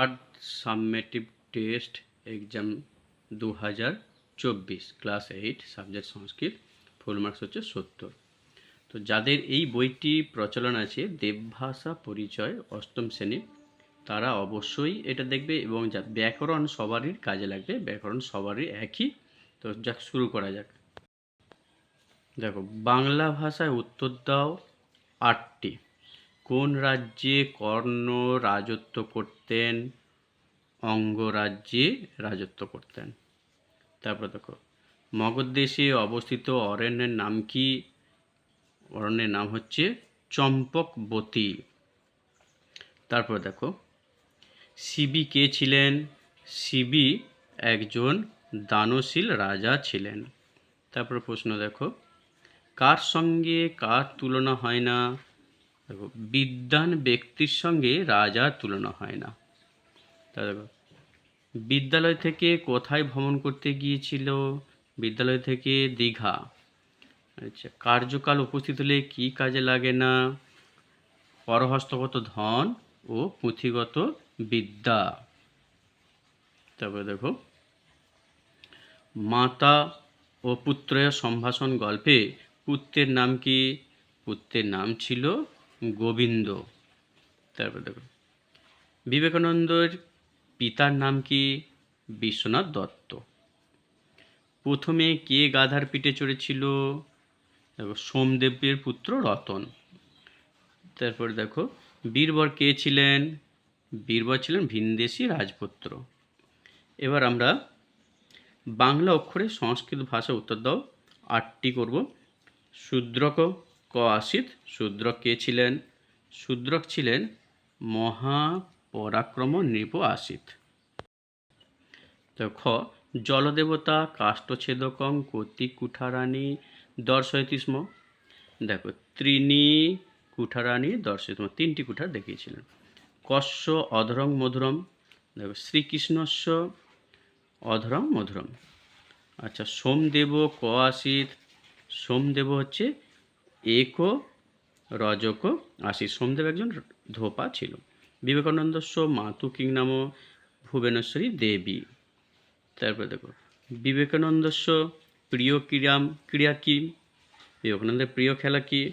Third সাবমেটিভ test exam দু হাজার চব্বিশ class eight subject Sanskrit full marks হচ্ছে সত্তর। তো যাদের এই বইটি প্রচলন আছে, দেবভাষা পরিচয় অষ্টম শ্রেণি, তারা অবশ্যই এটা দেখবে এবং যা ব্যাকরণ সবারই কাজে লাগবে, ব্যাকরণ সবারই একই। তো যাক, শুরু করা যাক। দেখো, বাংলা ভাষায় উত্তর দাও আটটি। কোন রাজ্যে কর্ণ রাজত্ব করতেন? অঙ্গরাজ্যে রাজত্ব করতেন। তারপর দেখো, মগধ দেশে অবস্থিত অরণ্যের নাম কি? অরণ্যের নাম হচ্ছে চম্পকবতী। তারপর দেখো, শিবি কে ছিলেন? শিবি একজন দানশীল রাজা ছিলেন। তারপর প্রশ্ন দেখো, কার সঙ্গে কার তুলনা হয় না? দেখো বিদ্যান ব্যক্তির সঙ্গে রাজার তুলনা হয় না। তা দেখো, বিদ্যালয় থেকে কোথায় ভ্রমণ করতে গিয়েছিল? বিদ্যালয় থেকে দীঘা। আচ্ছা কার্যকাল উপস্থিত হলে কী কাজে লাগে না? পরহস্তগত ধন ও পুঁথিগত বিদ্যা। তারপরে দেখো, মাতা ও পুত্রের সম্ভাষণ গল্পে পুত্রের নাম কি? পুত্রের নাম ছিল গোবিন্দ। তারপর দেখো, বিবেকানন্দর পিতার নাম কি? বিশ্বনাথ দত্ত। প্রথমে কে গাধার পিঠে চড়েছিল? দেখো সোমদেবের পুত্র রতন। তারপরে দেখো, বীরবর কে ছিলেন? বীরবর ছিলেন ভিনদেশী রাজপুত্র। এবার আমরা বাংলা অক্ষরে সংস্কৃত ভাষা উত্তর দাও। আটটি করব। শূদ্রক ক আসিত শূদ্রক কে ছিলেন? শূদ্রক ছিলেন মহাপরাক্রম নৃপ আসিত খ জলদেবতা, কাষ্ঠছেদকং কতি কুঠারানি দর্শয়তি স্ম দেখো ত্রিনি কুঠারানি দর্শয়তি তিনটি কুঠার দেখিয়েছিলেন। কস্য অধরং, মধুরম। দেখো শ্রীকৃষ্ণস্য অধরং, মধুরম। আচ্ছা সোমদেব ক আসিত সোমদেব হচ্ছে এক, রজক আসিত সোমদেব একজন ধোপা ছিল। বিবেকানন্দস্য মাতু কিং নাম ভুবনেশ্বরী দেবী। তারপরে দেখো বিবেকানন্দস্য প্রিয় ক্রীড়াম, ক্রীড়া কি? বিবেকানন্দের প্রিয় খেলা কি?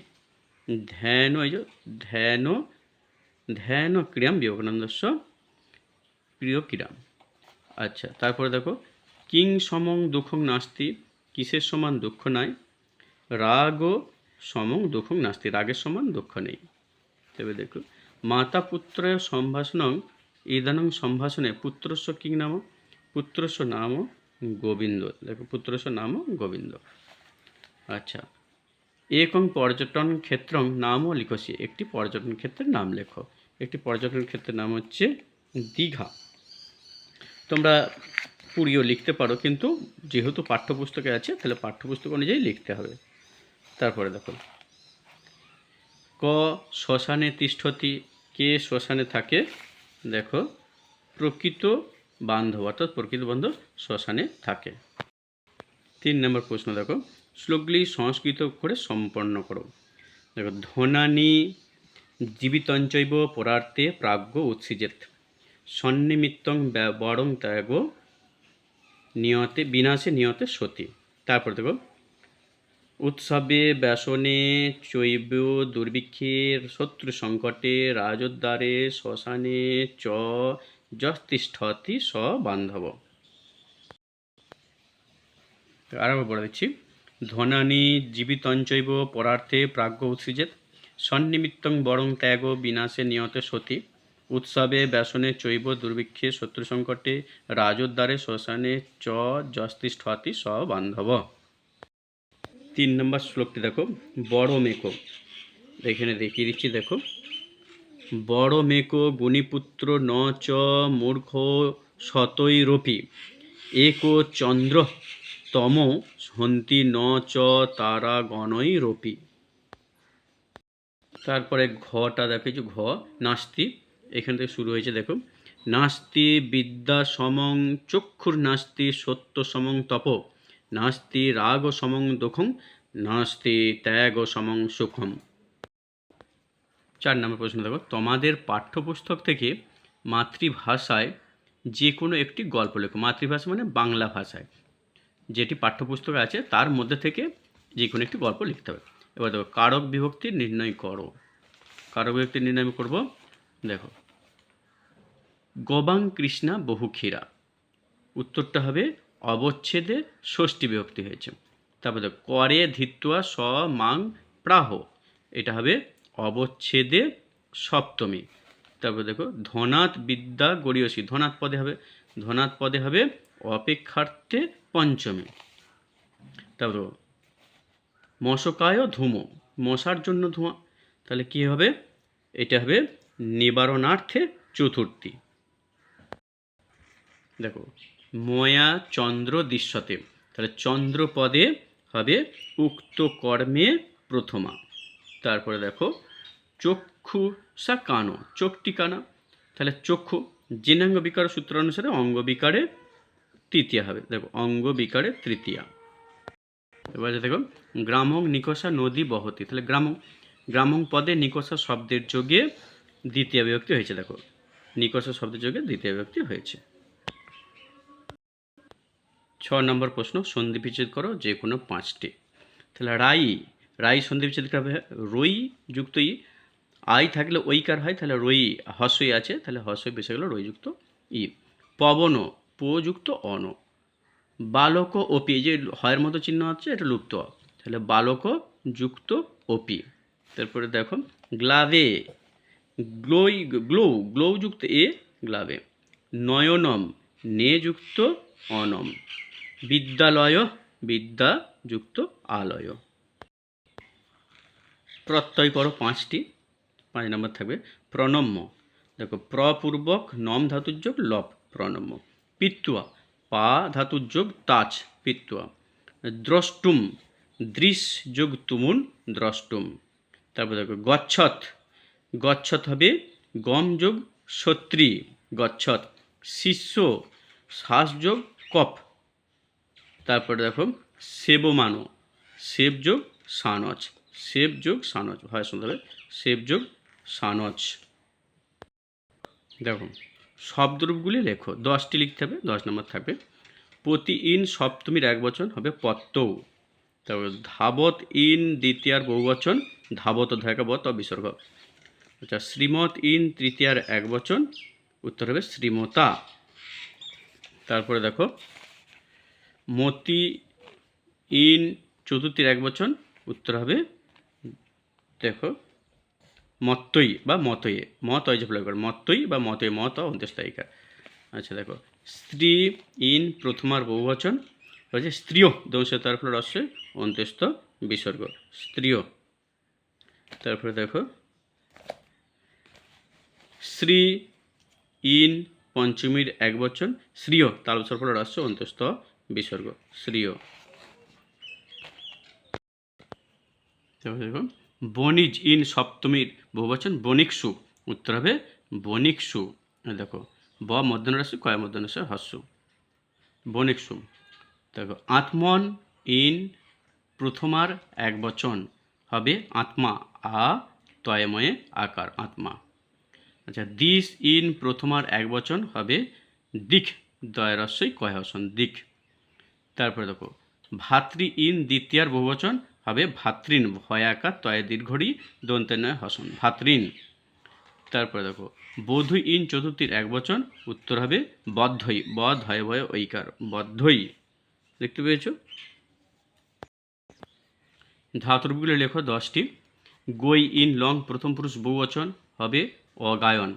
ধ্যান এই যে ধ্যান ধ্যান ও ক্রীড়াম বিবেকানন্দস্য প্রিয় ক্রীড়াম। আচ্ছা তারপরে দেখো, কিং সমং দুঃখং নাস্তি, কিসের সমান দুঃখ নাই? রাগ সমং দুঃখং নাস্তি, রাগের সমান দুঃখ নেই। তবে দেখো মাতা পুত্র সম্ভাষণং ইদানং সম্ভাষণে পুত্রস্য কিং নাম? পুত্রস্য নাম গোবিন্দ। দেখো, পুত্রস্য নাম গোবিন্দ। আচ্ছা একং পর্যটন ক্ষেত্রং নামও লিখছি একটি পর্যটন ক্ষেত্রের নাম লেখো। একটি পর্যটন ক্ষেত্রের নাম হচ্ছে দীঘা। তোমরা পুরীও লিখতে পারো, কিন্তু যেহেতু পাঠ্যপুস্তকে আছে, তাহলে পাঠ্যপুস্তক অনুযায়ী লিখতে হবে। তারপরে দেখো ক, শ্মশানে তিষ্ঠতি। কে শ্মশানে থাকে? দেখো, প্রকৃত বান্ধব, অর্থাৎ প্রকৃত বান্ধব শ্মশানে থাকে। তিন নম্বর প্রশ্ন দেখো, শ্লোকগুলি সংস্কৃত করে সম্পন্ন করো। দেখো, ধনানি জীবিতঞ্চৈব পরার্থে প্রাজ্ঞ উৎসিজেত। সন্নিমিত্তং বরং ত্যাগ নিয়তে, বিনাশে নিয়তে সতী। তারপর দেখো উৎসবে ব্যাসনে চৈব দুর্ভিক্ষের শত্রু সংকটে রাজোদ্ধারে শ্মশানে চ যস্তিষ্ঠতি স বান্ধব। আরও বলে দিচ্ছি ধনানি জীবিতঞ্চৈব পরার্থে প্রাজ্ঞ উৎসৃজেত। সন্নিমিত্তং বরং ত্যাগ বিনাশে নিয়তে সতী। উৎসবে ব্যাসনে চৈব দুর্ভিক্ষে শত্রু সংকটে রাজোদ্ধারে শ্মশানে চ যস্তিষ্ঠতি স বান্ধব। তিন নম্বর শ্লোকটি দেখো, বড় মেকো। এখানে দেখিয়ে দিচ্ছি, দেখো। বড় মেকো গুণীপুত্র ন চ মূর্খ শতই রপি এক চন্দ্র তম হন্তি ন চ তারা গণই রপি তারপরে ঘটা দেখেছি ঘ, নাস্তি। এখান থেকে শুরু হয়েছে, দেখো। নাস্তি বিদ্যা সমং চক্ষুর নাস্তি সত্য সমং তপ। নাস্তি রাগ সমং দুঃখং, নাস্তি ত্যাগ সমং সুখম। চার নম্বর প্রশ্ন দেখো, তোমাদের পাঠ্যপুস্তক থেকে মাতৃভাষায় যে কোনো একটি গল্প লেখো। মাতৃভাষা মানে বাংলা ভাষায়। যেটি পাঠ্যপুস্তকে আছে, তার মধ্যে থেকে যে কোনো একটি গল্প লিখতে হবে। এবার দেখো, কারক বিভক্তি নির্ণয় করো। কারক বিভক্তি নির্ণয় করব। দেখো, গবাং কৃষ্ণা বহু ক্ষীরা। উত্তরটা হবে অবচ্ছেদে ষষ্ঠী বিভক্তি হয়েছে। তারপরে করে ধিত্বা স মাং প্রাহ। এটা হবে অবচ্ছেদে সপ্তমী। তারপরে দেখো, ধনাৎ বিদ্যা গড়িয়সী। ধনাৎ পদে হবে, ধনাৎ পদে হবে অপেক্ষার্থে পঞ্চমী। তারপর মশকায় ধুমো। মশার জন্য ধোঁয়া তাহলে কি হবে? এটা হবে নিবারণার্থে চতুর্থী। দেখো ময়া চন্দ্র দৃশ্যতে। তাহলে চন্দ্র পদে হবে উক্ত কর্মে প্রথমা। তারপরে দেখো, চক্ষু সা কানো, চোখটি কানা। তাহলে চক্ষু, জিনাঙ্গ বিকার সূত্র অনুসারে অঙ্গ বিকারে তৃতীয়া হবে। দেখো, অঙ্গ বিকারে তৃতীয়া। এবার দেখো, গ্রামং নিকষা নদী বহতি। তাহলে গ্রামং গ্রামং পদে নিকষা শব্দের যোগে দ্বিতীয় বিভক্তি হয়েছে। দেখো, নিকষা শব্দের যোগে দ্বিতীয় বিভক্তি হয়েছে। ছ নম্বর প্রশ্ন সন্ধি বিচ্ছেদ করো যে কোনো পাঁচটি। তাহলে রাই রাই সন্ধি বিচ্ছেদ হবে রই যুক্ত ই, আই থাকলে ঐকার হয়, তাহলে রই হস্যই আছে, তাহলে হস্যই বেসে গেল রই যুক্ত ই। পবন পযুক্ত অন। বালক ওপি যে হয়ের মতো চিহ্ন আছে, এটা লুপ্ত। তাহলে বালক যুক্ত ওপি তারপরে দেখো, গ্লাভে, গ্লোই, গ্লো গ্লো যুক্ত এ, গ্লাভে। নয়নম, নে যুক্ত অনম। বিদ্যালয় বিদ্যা যুক্ত আলয়। প্রত্যয় করো পাঁচটি, পাঁচ নম্বর থাকবে প্রণম্য। দেখো, প্রপূর্বক নম ধাতুর যোগ লপ, প্রণম্য। পিত্তুয়া, পা ধাতুর যোগ তাচ পিত্তুয়া। দ্রষ্টুম দৃশ যোগ তুমুন দ্রষ্টুম। তারপর দেখো, গচ্ছত। গচ্ছত হবে গম যোগ সত্রী, গচ্ছত। শিষ্য শ্বাস যোগ কপ। তারপরে দেখো সেবমানো সেব যোগ সানচ সেব যোগ সানচ হয় শুনতে হবে। সেব যোগ সানচ দেখো, শব্দরূপগুলি লেখো। দশটি লিখতে হবে, দশ নম্বর থাকবে। প্রতি ইন সপ্তমীর এক বচন হবে পত্তৌ। তারপর ধাবত ইন দ্বিতীয়ার বহুবচন ধাবত ধাকাবত বিসর্গ। আচ্ছা শ্রীমত ইন তৃতীয়ার এক বচন, উত্তর হবে শ্রীমতা। তারপরে দেখো মতি ইন চতুর্থীর এক বচন, উত্তর হবে, দেখো, মত্তই বা মতয়ে মত হয় প্রয়োগ করে মত্তই বা মতয়ে মত অন্ত্যস্থায়িকা আচ্ছা দেখো, স্ত্রী ইন প্রথমার বহুবচন হচ্ছে স্ত্রীয় দংশ তারপরে রস্যে অন্ত্যস্ত বিসর্গ স্ত্রীয় তারপরে দেখো শ্রী ইন পঞ্চমীর এক বচন শ্রীয় তাল সরফল রস্য অন্তস্থ বিসর্গ, শ্রীয়। বণিজ ইন সপ্তমীর বহুবচন বণিকসু উত্তর হবে বণিকসু দেখো, ব মধ্যন রাশি কয় মধ্যন রাশি হস্যু বণিকসু দেখো, আত্মন, ইন, প্রথমার এক বচন হবে আত্মা, আ, তয়ময়ে আকার, আত্মা। আচ্ছা দিস, ইন, প্রথমার এক বচন হবে দিক দয়রস্যই কয় হসন দিক। তারপরে দেখো, ভাতৃ ইন দ্বিতীয়ার বহুবচন হবে ভাতৃন ভয়াকার তয় দীর্ঘড়ি দন্তে নয় হসন। ভাতৃন। তারপরে দেখো, বধূ ইন চতুর্থীর এক বচন, উত্তর হবে বদ্ধই, বধ হয় ভয় ঐকার, বদ্ধই। দেখতে পেয়েছ? ধাতুরগুলো লেখো দশটি। গই ইন লং প্রথম পুরুষ বহুবচন হবে অগায়ন।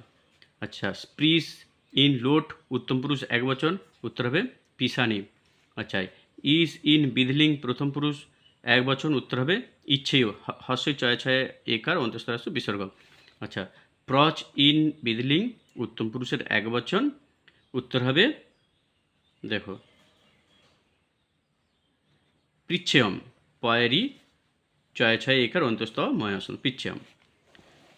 আচ্ছা স্প্রিস ইন লোট উত্তম পুরুষ এক বচন, উত্তর হবে পিসানি। আচ্ছা ইস ইন বিধলিং প্রথম পুরুষ, এক বচন উত্তর হবে, ইচ্ছেয় হস্যই ছয় ছয় একার অন্তঃস্থ বিসর্গ। আচ্ছা প্রচ ইন বিধলিং উত্তম পুরুষের এক বচন উত্তর হবে, দেখো, পৃচ্ছেয়ম, পয়েরি ছয় ছয় একার অন্তস্থ ময়াসন পিচ্ছেয়ম।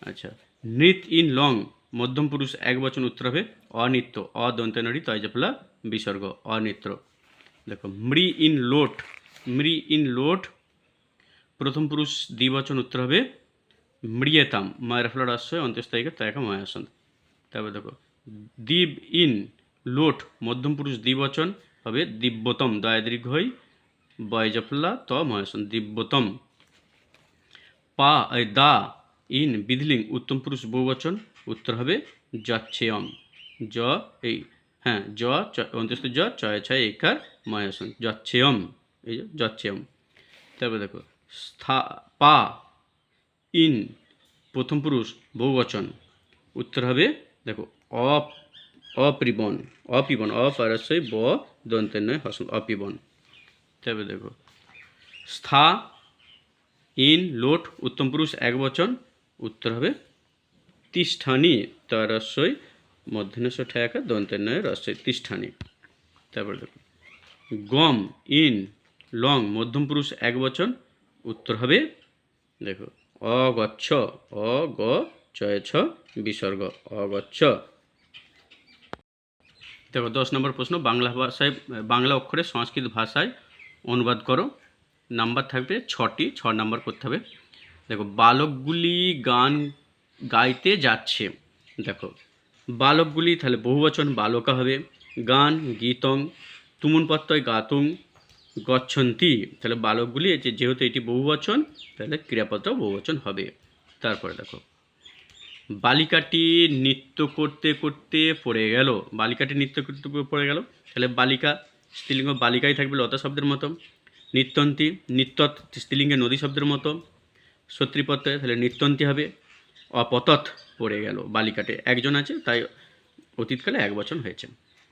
আচ্ছা নৃত ইন লং, মধ্যম পুরুষ এক বচন উত্তর হবে, অনিত্য, অদন্তনারী তয়জফলা বিসর্গ, অনিত্র। দেখো, মৃ ইন লোট, মৃ ইন লোট, প্রথম পুরুষ দ্বিবচন উত্তর হবে মৃয়েতাম, মায়ের ফলার আশ্রয় অন্ত্যস্থায়িকা তায়কা ময়াসন তারপরে দেখো দিব ইন লোট, মধ্যম পুরুষ দ্বিবচন হবে দিব্যতম দয়া দীর্ঘ হই, বয়জফলা ত মহাসন দিব্যতম। পা দা ইন বিধলিং উত্তম পুরুষ বহুবচন, উত্তর হবে যচ্ছেয়ম। জ এই হ্যাঁ জ অন্ত্যেষ্ঠ জ চয় ছয় একার, ময়াসন, যচ্ছেয়ম। এই যচ্ছেয়ম। তারপরে দেখো, স্থা, পা, ইন, প্রথম পুরুষ, বহুবচন। উত্তর হবে, দেখো, অপ অপ্রিবন অপিবন, অপারস্যই ব দন্তের নয় হসন, অপিবন। তারপরে দেখো, স্থা, ইন, লোট, উত্তম পুরুষ এক বচন উত্তর হবে, তিষ্ঠানি তার ঠেকা দন্তের নয় রস্যই তিষ্ঠানি। তারপরে দেখো গম, ইন, লং, মধ্যম পুরুষ এক বচন, উত্তর হবে, দেখো, অগচ্ছ অ গ চয় ছ বিসর্গ, অগচ্ছ। দেখো, দশ নম্বর প্রশ্ন, বাংলা ভাষায়, বাংলা অক্ষরে সংস্কৃত ভাষায় অনুবাদ করো। নাম্বার থাকবে ছটি, ছ নাম্বার করতে হবে। দেখো, বালকগুলি গান গাইতে যাচ্ছে। দেখো বালকগুলি তাহলে বহুবচন বালকা হবে। গান, গীতং তুমুন প্রত্যয় গাতুং, গচ্ছন্তি। তাহলে বালকগুলি যে যেহেতু এটি বহুবচন, তাহলে ক্রিয়াপত্র বহুবচন হবে। তারপরে দেখো, বালিকাটি নৃত্য করতে করতে পড়ে গেল। বালিকাটি নৃত্য করতে করতে পড়ে গেল। তাহলে বালিকা, স্ত্রীলিঙ্গ বালিকাই থাকবে লতা শব্দের মতো। নৃত্যন্তী, নৃত্যত স্ত্রীলিঙ্গে নদী শব্দের মতো। সত্রিপত্রে তাহলে নৃত্যন্তী হবে। অপতত পড়ে গেল বালিকাটে। একজন আছে, তাই অতীতকালে এক বছর হয়েছে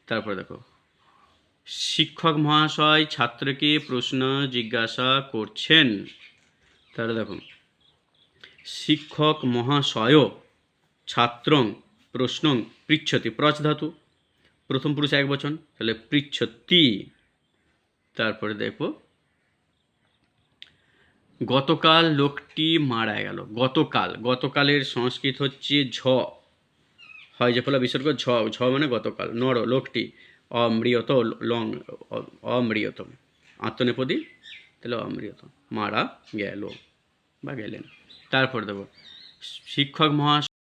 তারপরে দেখো, শিক্ষক মহাশয় ছাত্রকে প্রশ্ন জিজ্ঞাসা করছেন। তাহলে দেখো, শিক্ষক মহাশয় ছাত্রং প্রশ্নং পৃচ্ছতি, প্রচ ধাতু, প্রথম পুরুষ এক বচন, তাহলে পৃচ্ছতি। তারপরে দেখো গতকাল লোকটি মারা গেল। গতকাল। গতকালের সংস্কৃত হচ্ছে ঝ। হয় যে ফলে বিসর্গ ঝ ঝ মানে গতকাল। নর, লোকটি। অমৃয়ত, লং অমৃত আত্মনেপদী, তাহলে অমৃয়ত মারা গেল বা গেলেন। তারপর দেবো। শিক্ষক মহাশয়